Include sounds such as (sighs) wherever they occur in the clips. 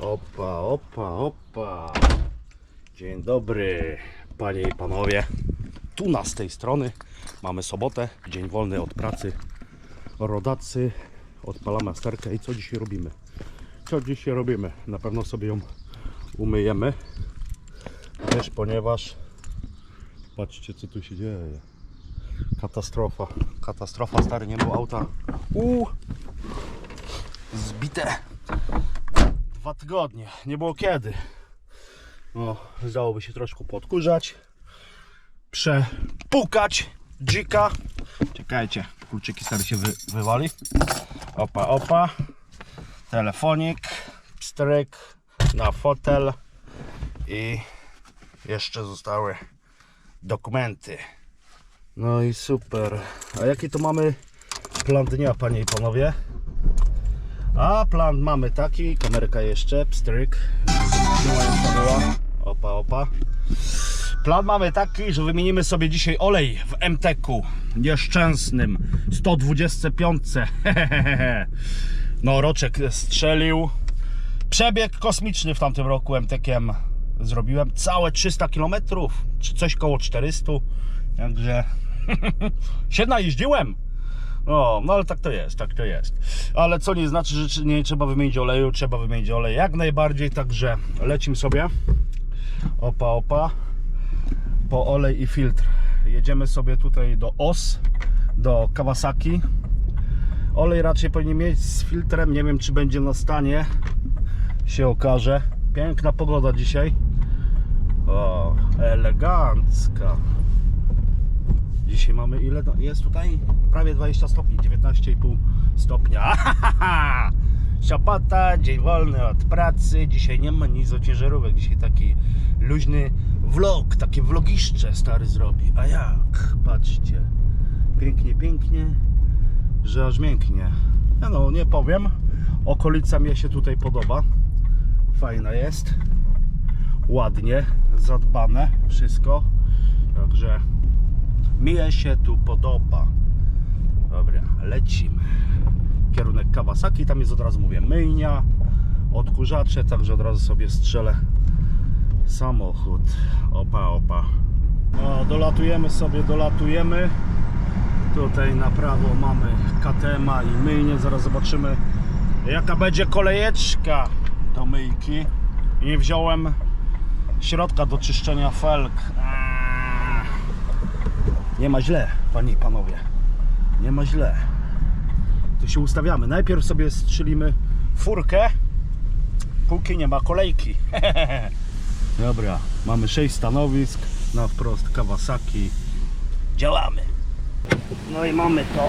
Opa, opa, opa. Dzień dobry, panie i panowie. Tu na z tej strony mamy sobotę, dzień wolny od pracy. Rodacy, odpalamy sterkę i co dzisiaj robimy? Co dzisiaj robimy? Na pewno sobie ją umyjemy. Też ponieważ patrzcie co tu się dzieje. Katastrofa. Katastrofa, stary, nie było auta. Uuu, zbite dwa tygodnie. Nie było kiedy. No, zdałoby się troszkę podkurzać. Przepukać dzika. Czekajcie, kluczyki stary się wy, wywali. Opa, opa. Telefonik, pstryk na fotel i jeszcze zostały dokumenty. No i super. A jaki to mamy plan dnia, panie i panowie? A plan mamy taki, kamerka jeszcze, pstryk. Opa, opa. Plan mamy taki, że wymienimy sobie dzisiaj olej w MTK-u nieszczęsnym 125. (laughs) No, roczek strzelił. Przebieg kosmiczny w tamtym roku MTK-iem zrobiłem. Całe 300 km, czy coś koło 400. Także (laughs) się najeździłem. O, no ale tak to jest, tak to jest. Ale co nie znaczy, że nie trzeba wymienić oleju, trzeba wymienić olej jak najbardziej, także lecimy sobie. Opa, opa. Po olej i filtr. Jedziemy sobie tutaj do OS, do Kawasaki. Olej raczej powinien mieć z filtrem, nie wiem czy będzie na stanie. Się okaże. Piękna pogoda dzisiaj. O, elegancka. Dzisiaj mamy ile jest tutaj? Prawie 20 stopni, 19,5 stopnia. (laughs) Szapata, dzień wolny od pracy. Dzisiaj nie ma nic o ciężarówek. Dzisiaj taki luźny vlog, takie vlogiszcze stary zrobi. A jak? Patrzcie. Pięknie, pięknie, że aż mięknie. Ja no, nie powiem. Okolica mnie się tutaj podoba. Fajna jest. Ładnie, zadbane wszystko. Także mnie się tu podoba. Dobra, lecimy. Kierunek Kawasaki, tam jest od razu mówię myjnia, odkurzacze, także od razu sobie strzelę samochód. Opa, opa. O, dolatujemy sobie, dolatujemy. Tutaj na prawo mamy KTM-a i myjnię. Zaraz zobaczymy jaka będzie kolejeczka do myjki. Nie wziąłem środka do czyszczenia felg. Nie ma źle, panie i panowie. Nie ma źle. Tu się ustawiamy. Najpierw sobie strzelimy furkę, póki nie ma kolejki. (laughs) Dobra, mamy 6 stanowisk na wprost Kawasaki. Działamy. No i mamy to.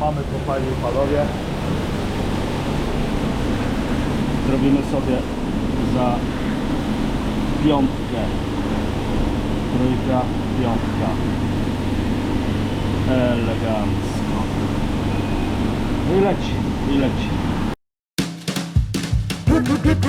Mamy to, panie i panowie. Zrobimy sobie za piątkę. Trójka, piątka. Elegancko. I leci, i leci. (laughs)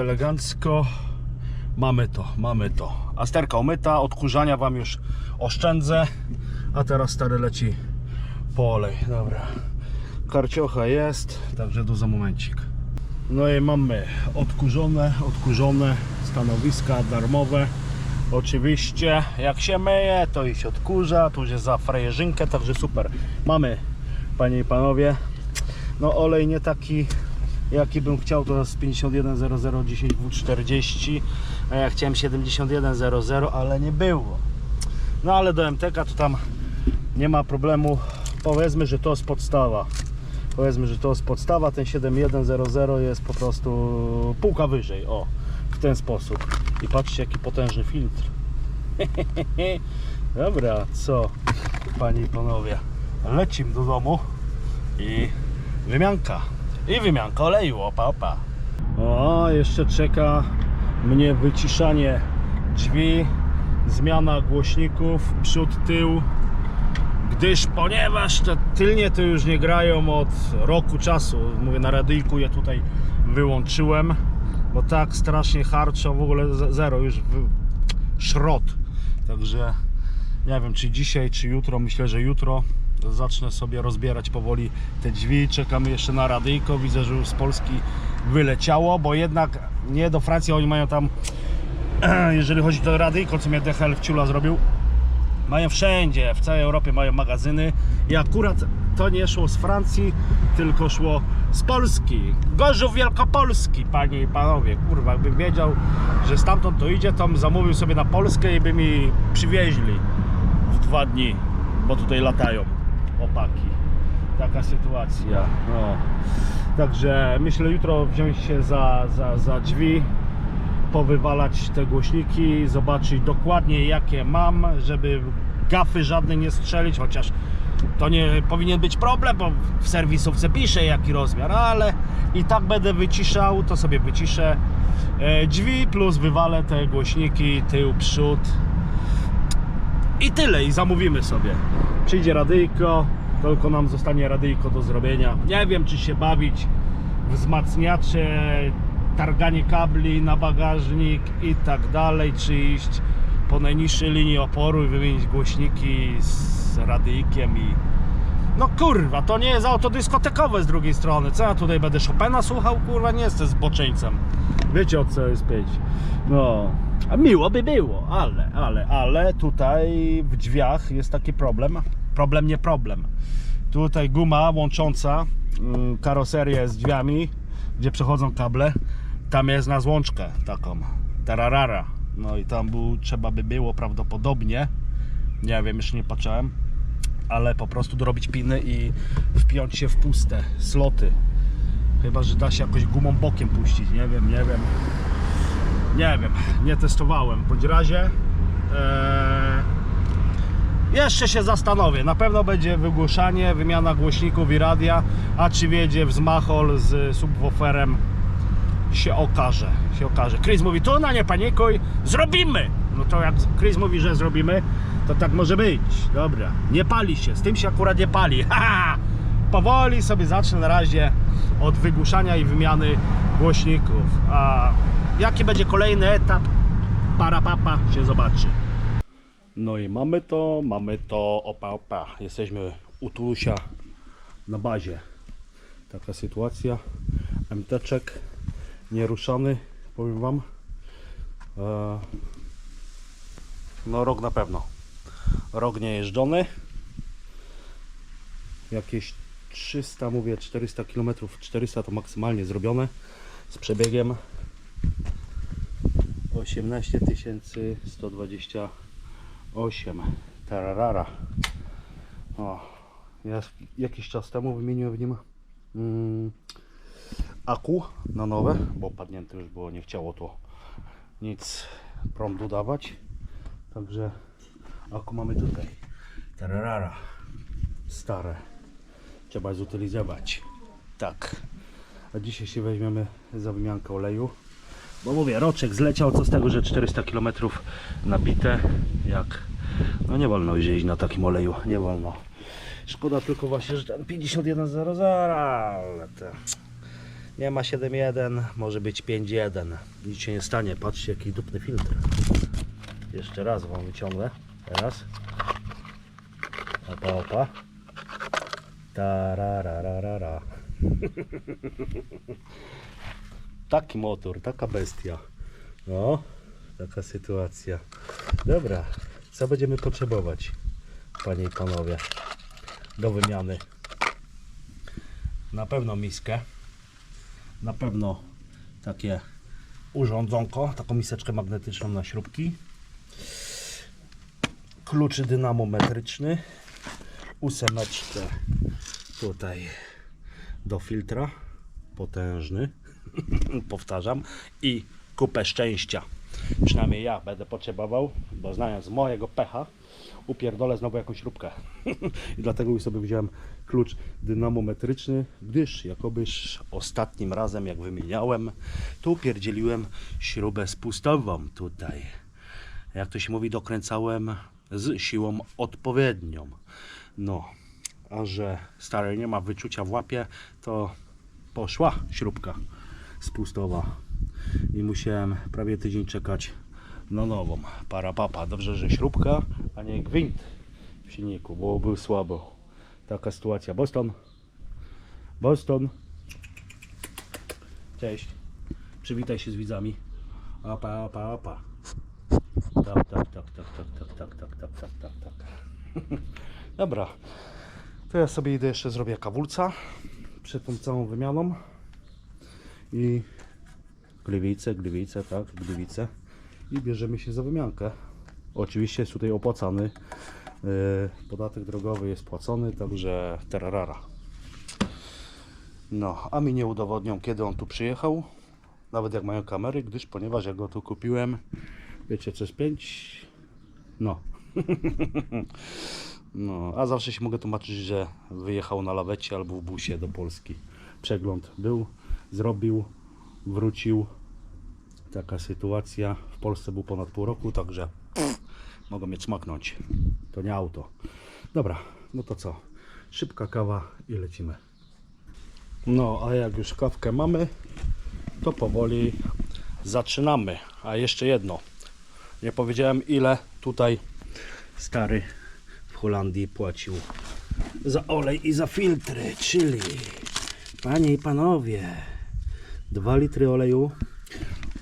elegancko, elegancko. Mamy to, mamy to. A sterka umyta, odkurzania Wam już oszczędzę. A teraz stary leci po olej. Dobra. Karciocha jest, także do za momencik. No i mamy odkurzone, odkurzone stanowiska darmowe. Oczywiście jak się myje, to i się odkurza, już jest za frajerzynkę, także super. Mamy, panie i panowie, no olej nie taki jaki bym chciał to jest 510010 W40 a ja chciałem 7100 ale nie było no ale do MTK to tam Nie ma problemu. Powiedzmy, że to jest podstawa. Powiedzmy, że to jest podstawa. Ten 7100 jest po prostu półka wyżej. O, w ten sposób. I patrzcie, jaki potężny filtr. (laughs) Dobra, co, panie i panowie, lecimy do domu i wymianka. I wymianka oleju, opa, opa. O, jeszcze czeka mnie wyciszanie drzwi, zmiana głośników, przód, tył. Gdyż, ponieważ te tylnie to już nie grają od roku czasu. Mówię, na radyjku je tutaj wyłączyłem, bo tak strasznie harczą, w ogóle ze- zero już wy... szrot. Także nie wiem, czy dzisiaj, czy jutro. Myślę, że jutro zacznę sobie rozbierać powoli te drzwi. Czekamy jeszcze na radyjko. Widzę, że już z Polski wyleciało, bo jednak nie do Francji oni mają tam, (clears throat) jeżeli chodzi o radyjko, co mnie DHL w ciula zrobił, mają wszędzie, w całej Europie mają magazyny i akurat to nie szło z Francji, tylko szło z Polski. Gorzów Wielkopolski, panie i panowie. Kurwa, jakbym wiedział, że stamtąd to idzie, to zamówił sobie na Polskę i by mi przywieźli w dwa dni, bo tutaj latają opaki. Taka sytuacja. No. Także myślę jutro wziąć się za, za, za drzwi, powywalać te głośniki, zobaczyć dokładnie jakie mam, żeby gafy żadne nie strzelić, chociaż to nie powinien być problem, bo w serwisówce pisze jaki rozmiar, ale i tak będę wyciszał, to sobie wyciszę e, drzwi plus wywalę te głośniki, tył, przód i tyle i zamówimy sobie. Przyjdzie radyjko, tylko nam zostanie radyjko do zrobienia. Nie wiem czy się bawić wzmacniacze, targanie kabli na bagażnik i tak dalej, czy iść po najniższej linii oporu i wymienić głośniki z radyjkiem i no kurwa, to nie jest auto dyskotekowe z drugiej strony. Co ja tutaj będę Chopina słuchał? Kurwa, nie jestem zboczeńcem. Wiecie o co jest pięć. No, a miło by było, ale, ale, ale tutaj w drzwiach jest taki problem. Problem, nie problem. Tutaj guma łącząca mm, karoserię z drzwiami, gdzie przechodzą kable. Tam jest na złączkę taką, tararara. No i tam był, trzeba by było prawdopodobnie, nie wiem, jeszcze nie patrzyłem, ale po prostu dorobić piny i wpiąć się w puste sloty. Chyba, że da się jakoś gumą bokiem puścić, nie wiem, nie wiem. Nie wiem, nie testowałem. Bądź razie eee, jeszcze się zastanowię. Na pewno będzie wygłuszanie, wymiana głośników i radia, a czy wiedzie wzmachol z subwooferem się okaże, się okaże. Chris mówi, to na nie panikuj, zrobimy! No to jak Chris mówi, że zrobimy, to tak może być. Dobra, nie pali się, z tym się akurat nie pali. (laughs) Ha! Powoli sobie zacznę na razie od wygłuszania i wymiany głośników. A jaki będzie kolejny etap, para papa się zobaczy. No i mamy to, mamy to, opa opa. Jesteśmy u Tulusia na bazie. Taka sytuacja. MTczek nieruszany, powiem wam. E, No rok na pewno. Rok nie jeżdżony. Jakieś 300, mówię 400 km, 400 to maksymalnie zrobione z przebiegiem 18 128 tararara. O, ja jakiś czas temu wymieniłem w nim mm, aku na nowe, bo padnięte już było, nie chciało to nic prądu dawać. Także aku mamy tutaj. Tararara. Stare trzeba zutylizować tak a dzisiaj się weźmiemy za wymiankę oleju bo mówię, roczek zleciał, co z tego, że 400 km nabite, jak, no nie wolno jeździć na takim oleju, nie wolno. Szkoda tylko właśnie, że ten 5100, ale te, nie ma 7.1, może być 5.1, nic się nie stanie, patrzcie jaki dupny filtr. Jeszcze raz wam wyciągnę, teraz. Opa, opa. Tarararara. (laughs) Taki motor, taka bestia. No, taka sytuacja. Dobra, co będziemy potrzebować, panie i panowie, do wymiany? Na pewno miskę, na pewno takie urządzonko, taką miseczkę magnetyczną na śrubki, kluczy dynamometryczny, ósemeczkę tutaj do filtra. Potężny. (laughs) Powtarzam. I kupę szczęścia. Przynajmniej ja będę potrzebował, bo znając mojego pecha, upierdolę znowu jakąś śrubkę. (laughs) I dlatego już sobie wziąłem klucz dynamometryczny, gdyż jakobyż ostatnim razem jak wymieniałem, tu pierdzieliłem śrubę spustową tutaj. Jak to się mówi, dokręcałem z siłą odpowiednią. No, a że stary nie ma wyczucia w łapie, to poszła śrubka spustowa i musiałem prawie tydzień czekać na nową. Para papa. Dobrze, że śrubka, a nie gwint w silniku, bo był słabo. Taka sytuacja. Boston. Boston. Cześć. Przywitaj się z widzami. Opa, opa. Tak, tak, tak, tak, tak, tak, tak, tak, tak, tak, tak, tak. Dobra. To ja sobie idę jeszcze zrobię kawulca przed tą całą wymianą i gliwice, gliwice, tak, gliwice i bierzemy się za wymiankę. Oczywiście jest tutaj opłacany, yy, podatek drogowy jest płacony, także terrara. No, a mi nie udowodnią kiedy on tu przyjechał, nawet jak mają kamery, gdyż ponieważ ja go tu kupiłem, wiecie co jest 5? No. (laughs) No, a zawsze się mogę tłumaczyć, że wyjechał na lawecie albo w busie do Polski. Przegląd był, zrobił, wrócił. Taka sytuacja. W Polsce był ponad pół roku, także mogą mnie smaknąć. To nie auto. Dobra, no to co? Szybka kawa i lecimy. No, a jak już kawkę mamy, to powoli zaczynamy. A jeszcze jedno. Nie powiedziałem ile tutaj stary Holandii płacił za olej i za filtry, czyli panie i panowie 2 litry oleju.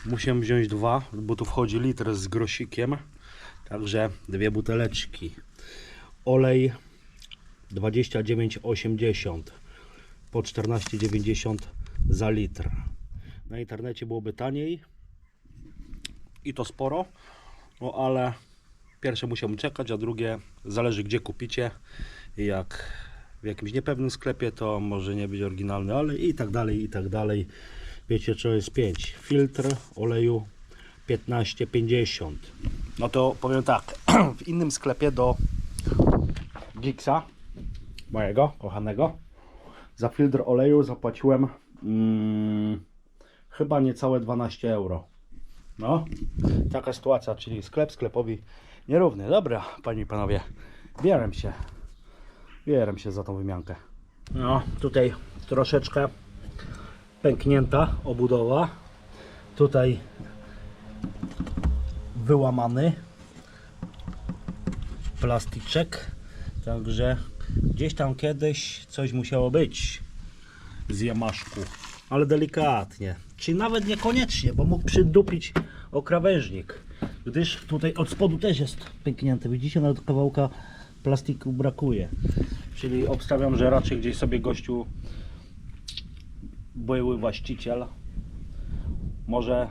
Musiałem wziąć dwa, bo tu wchodzi litr z grosikiem także dwie buteleczki. Olej 29,80 po 14,90 za litr. Na internecie byłoby taniej i to sporo no ale pierwsze musiałbym czekać, a drugie zależy gdzie kupicie. Jak w jakimś niepewnym sklepie to może nie być oryginalny, ale i tak dalej, i tak dalej. Wiecie co jest 5. Filtr oleju 15,50. No to powiem tak, (clears throat) w innym sklepie do Gixa, mojego kochanego, za filtr oleju zapłaciłem mm, chyba niecałe 12 euro. No, taka sytuacja, czyli sklep sklepowi nierówny. Dobra, panie i panowie, bieram się. Bieram się za tą wymiankę. No, tutaj troszeczkę pęknięta obudowa. Tutaj wyłamany plasticzek. Także gdzieś tam kiedyś coś musiało być z jamaszku, ale delikatnie. Czyli nawet niekoniecznie, bo mógł przydupić o krawężnik. Gdyż tutaj od spodu też jest pęknięty. Widzicie, nawet kawałka plastiku brakuje. Czyli obstawiam, że raczej gdzieś sobie gościu były właściciel może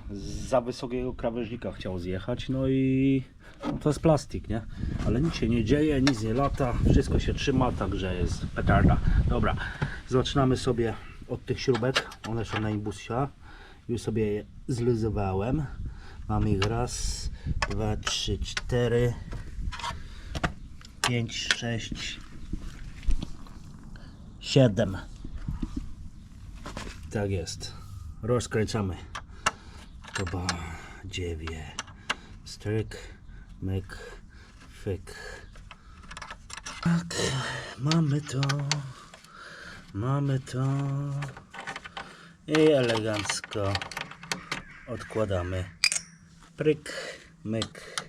za wysokiego krawężnika chciał zjechać, no i no to jest plastik, nie? Ale nic się nie dzieje, nic nie lata, wszystko się trzyma, także jest petarda. Dobra, zaczynamy sobie od tych śrubek, one są na imbusia. Już sobie je zluzowałem. Mamy ich raz, dwa, trzy, cztery, pięć, sześć, siedem. Tak jest. Rozkręcamy. Chyba dziewię. Stryk, myk, fyk. Tak, mamy to. Mamy to. I elegancko odkładamy. Pryk, myk,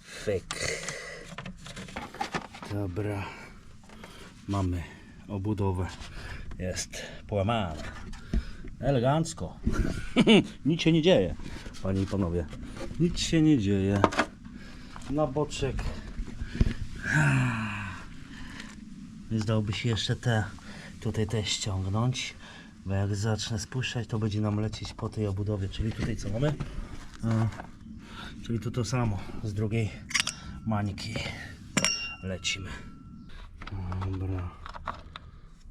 fyk. Dobra. Mamy obudowę. Jest połamana. Elegancko. (laughs) Nic się nie dzieje, panie i panowie. Nic się nie dzieje. Na boczek. (sighs) Więc dałoby się jeszcze te tutaj te ściągnąć. Bo jak zacznę spuszczać, to będzie nam lecieć po tej obudowie. Czyli tutaj co mamy? Czyli tu to samo z drugiej mańki lecimy. Dobra.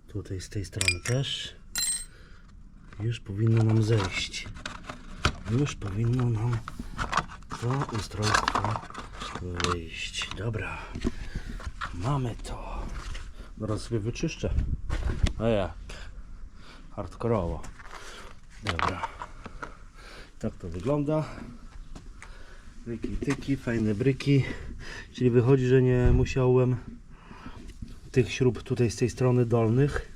Tutaj z tej strony też. Już powinno nam zejść. Już powinno nam to ustrojstwo wyjść. Dobra. Mamy to. Zaraz sobie wyczyszczę. A jak? Hardkorowo. Dobra. Tak to wygląda. Bryki, tyki, fajne bryki. Czyli wychodzi, że nie musiałem tych śrub tutaj z tej strony dolnych.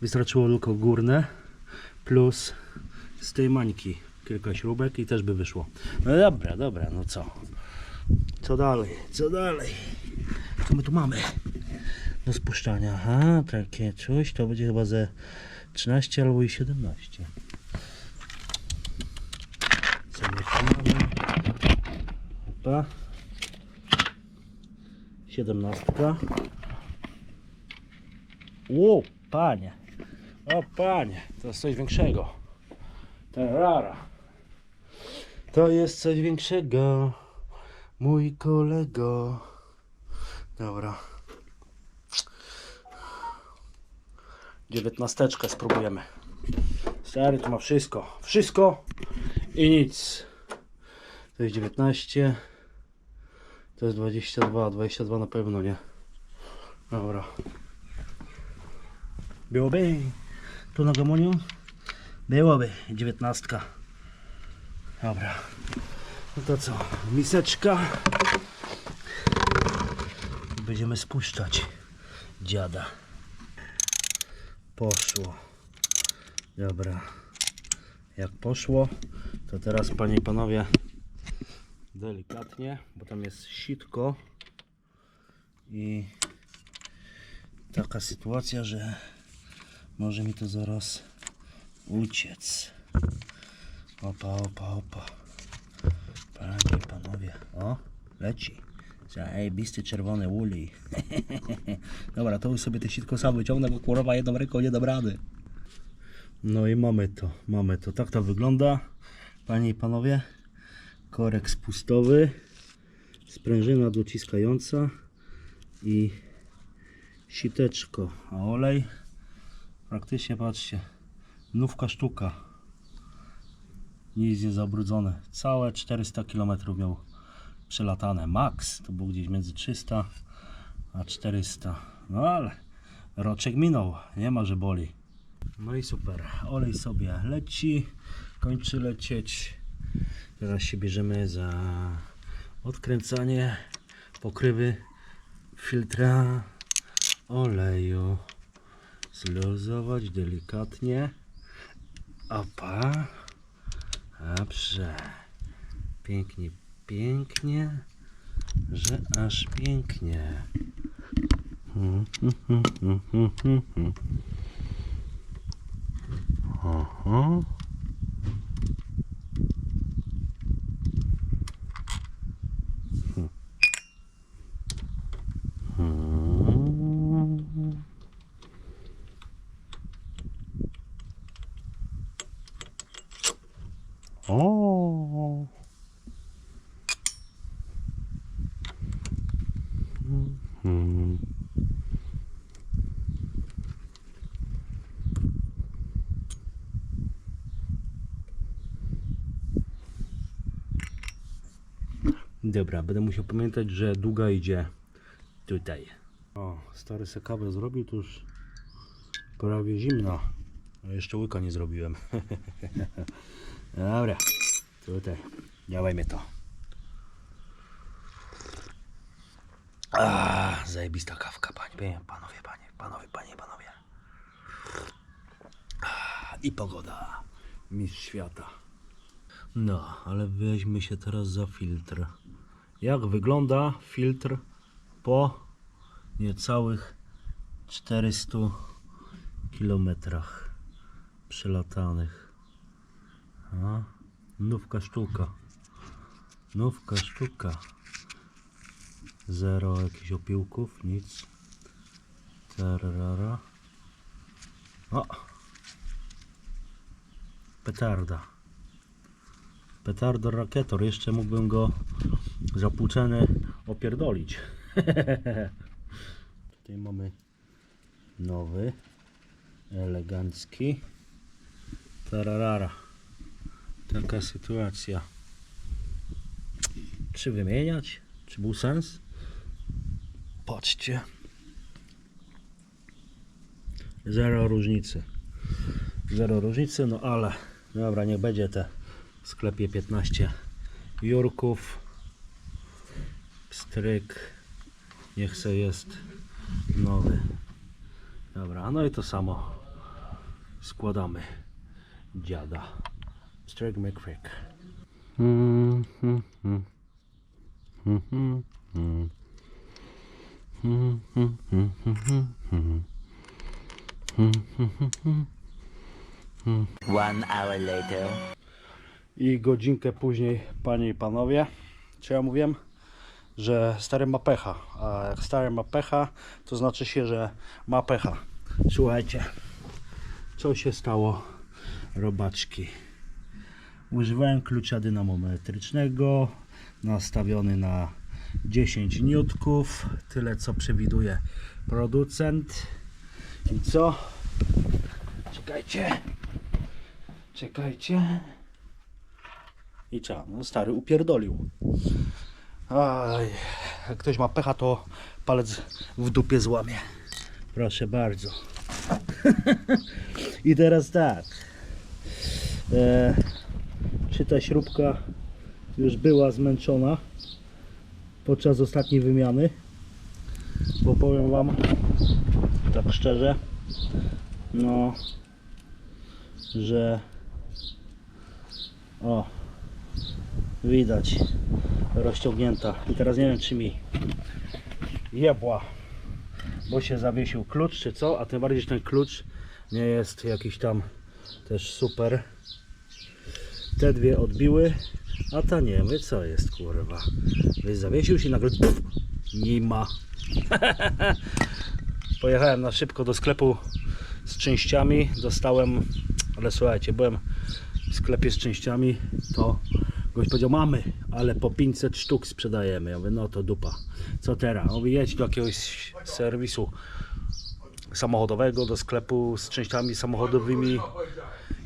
Wystarczyło tylko górne plus z tej mańki kilka śrubek i też by wyszło. No dobra, dobra, no co? Co dalej? Co dalej? Co my tu mamy? Do spuszczania. Aha, takie coś. To będzie chyba ze 13 albo i 17. Co my tu mamy? Opa. 17. Ło, panie. O panie, to jest coś większego. Terrara. To jest coś większego. Mój kolego. Dobra. Dziewiętnasteczkę spróbujemy. Stary to ma wszystko. Wszystko i nic. To jest 19. To jest 22. 22 na pewno nie. Dobra. Byłoby tu na gamoniu? Byłoby 19. Dobra. No to co? Miseczka. Będziemy spuszczać dziada. Poszło. Dobra. Jak poszło, to teraz panie i panowie delikatnie, bo tam jest sitko i taka sytuacja, że może mi to zaraz uciec. Opa, opa, opa. Panie panowie. O, leci. Zajebisty czerwony uli. (laughs) Dobra, to już sobie te sitko sam wyciągnę, bo kurwa jedną ręką nie dam rady. No i mamy to, mamy to. Tak to wygląda. Panie i panowie. Korek spustowy. Sprężyna dociskająca. I siteczko. A olej. Praktycznie patrzcie. Nówka sztuka. Nic nie zabrudzone. Całe 400 km miał przelatane. Max to był gdzieś między 300 a 400. No ale roczek minął. Nie ma, że boli. No i super. Olej sobie leci. Kończy lecieć. Teraz się bierzemy za odkręcanie pokrywy filtra oleju. Zluzować delikatnie. Opa. Dobrze. Pięknie, pięknie. Że aż pięknie. (laughs) Aha. Hmm. Hmm. O. Mhm. Dobra, będę musiał pamiętać, że długa idzie tutaj. O, stary se kawę zrobił, to już prawie zimno. A jeszcze łyka nie zrobiłem. (laughs) Dobra, tutaj, działajmy to. A, zajebista kawka, panie, panowie, panie, panowie, panie, panowie. A, I pogoda, mistrz świata. No, ale weźmy się teraz za filtr. Jak wygląda filtr po niecałych 400 kilometrach przelatanych? A, nówka sztuka. Nówka sztuka. Zero jakichś opiłków, nic. Tarara. O! Petarda. Petardo rakietor. Jeszcze mógłbym go zapłuczeny opierdolić. (laughs) Tutaj mamy Nowy. Elegancki. Tararara. Taka sytuacja. Czy wymieniać? Czy był sens? Patrzcie. Zero różnicy. Zero różnicy, no ale dobra, niech będzie te w sklepie 15 jurków. Stryk. Niech se jest nowy. Dobra, no i to samo składamy dziada. Stryk McFrick. Mm, mm, mm. Mm, mm, mm. Mm, mm, mm, mm, mm. Mm, mm, mm, mm. One hour later. I godzinkę później, panie i panowie, co ja mówiłem? Że stary ma pecha. A jak stary ma pecha, to znaczy się, że ma pecha. Słuchajcie, co się stało, robaczki? Używałem klucza dynamometrycznego, nastawiony na 10 niutków, tyle co przewiduje producent. I co? Czekajcie, czekajcie. I co? No stary upierdolił. Aj, jak ktoś ma pecha, to palec w dupie złamie. Proszę bardzo. (laughs) I teraz tak. E, czy ta śrubka już była zmęczona podczas ostatniej wymiany? Bo powiem Wam tak szczerze, no, że o, widać rozciągnięta. I teraz nie wiem czy mi jebła bo się zawiesił klucz czy co a tym bardziej że ten klucz nie jest jakiś tam też super. Te dwie odbiły a ta nie. Wiem co jest kurwa? Wiesz, zawiesił się i nagle pff, nie ma. (laughs) Pojechałem na szybko do sklepu z częściami. Dostałem ale słuchajcie byłem w sklepie z częściami to gość powiedział mamy ale po 500 sztuk sprzedajemy. Ja mówię no to dupa. Co teraz? Mówię jedź do jakiegoś serwisu samochodowego do sklepu z częściami samochodowymi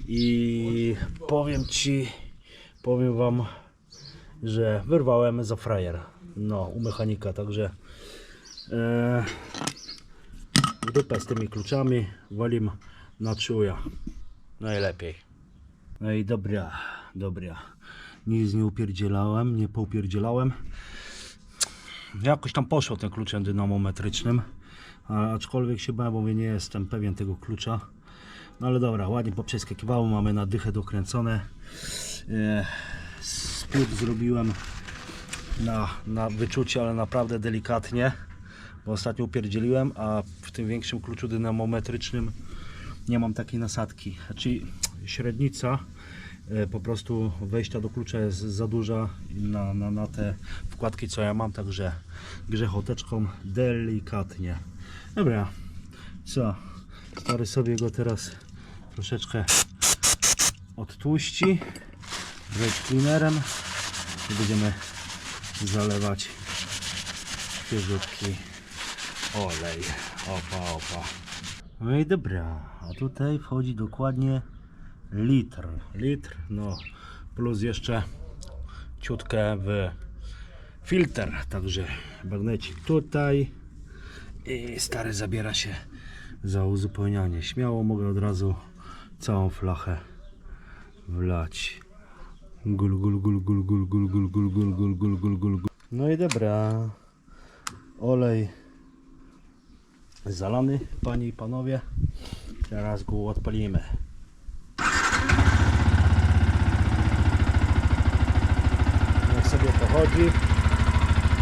i powiem ci powiem wam że wyrwałem za frajer no u mechanika także e, z tymi kluczami walim na czuja. Najlepiej. No i dobra dobra nic nie upierdzielałem nie poupierdzielałem. Jakoś tam poszło tym kluczem dynamometrycznym aczkolwiek się bałem, bo nie jestem pewien tego klucza. No ale dobra, ładnie poprzeskakiwało mamy na dychę dokręcone. E, spód zrobiłem na, na wyczucie, ale naprawdę delikatnie bo ostatnio upierdzieliłem, a w tym większym kluczu dynamometrycznym nie mam takiej nasadki. Znaczy średnica po prostu wejścia do klucza jest za duża na, na, na te wkładki co ja mam, także grzechoteczką delikatnie. Dobra, co? Stary sobie go teraz troszeczkę odtłuści brake cleanerem i będziemy zalewać świeżutki olej. Opa, opa. No i dobra, a tutaj wchodzi dokładnie litr. Litr, no plus jeszcze ciutkę w filtr, także bagnecik tutaj i stary zabiera się za uzupełnianie. Śmiało mogę od razu całą flachę wlać. Gul, gul, gul, gul, gul, gul, gul, gul, gul, gul, gul, gul, gul, gul. No i dobra. Olej zalany, panie i panowie. Teraz go odpalimy. Niech pochodzi.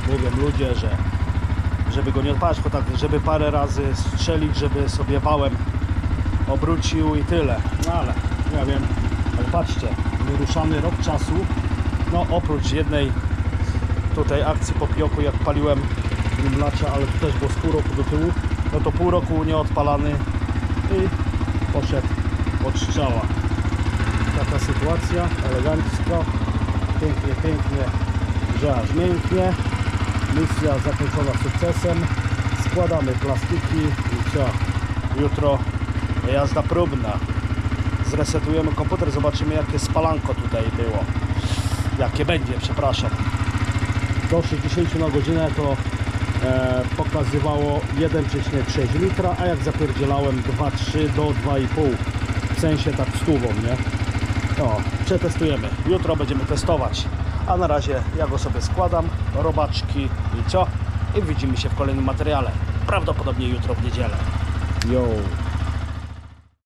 Mówią ludzie, że żeby go nie odpalić, tylko tak, żeby parę razy strzelić, żeby sobie wałem obrócił i tyle. No ale ja wiem, ale patrzcie, nieruszany rok czasu. No oprócz jednej tutaj akcji po pioku, jak paliłem nim lacia, ale to też było z pół roku do tyłu, no to pół roku nieodpalany i poszedł od strzała. Taka sytuacja, elegancko, pięknie, pięknie, aż mięknie. Misja zakończona sukcesem. Składamy plastiki i co? Jutro jazda próbna. Zresetujemy komputer, zobaczymy jakie spalanko tutaj było. Jakie będzie, przepraszam. Do 60 na godzinę to e, pokazywało 1,6 litra, a jak zapierdzielałem 2,3 do 2,5 w sensie tak stówą, nie? No, przetestujemy. Jutro będziemy testować. A na razie ja go sobie składam, robaczki i co? I widzimy się w kolejnym materiale. Prawdopodobnie jutro w niedzielę. Yo!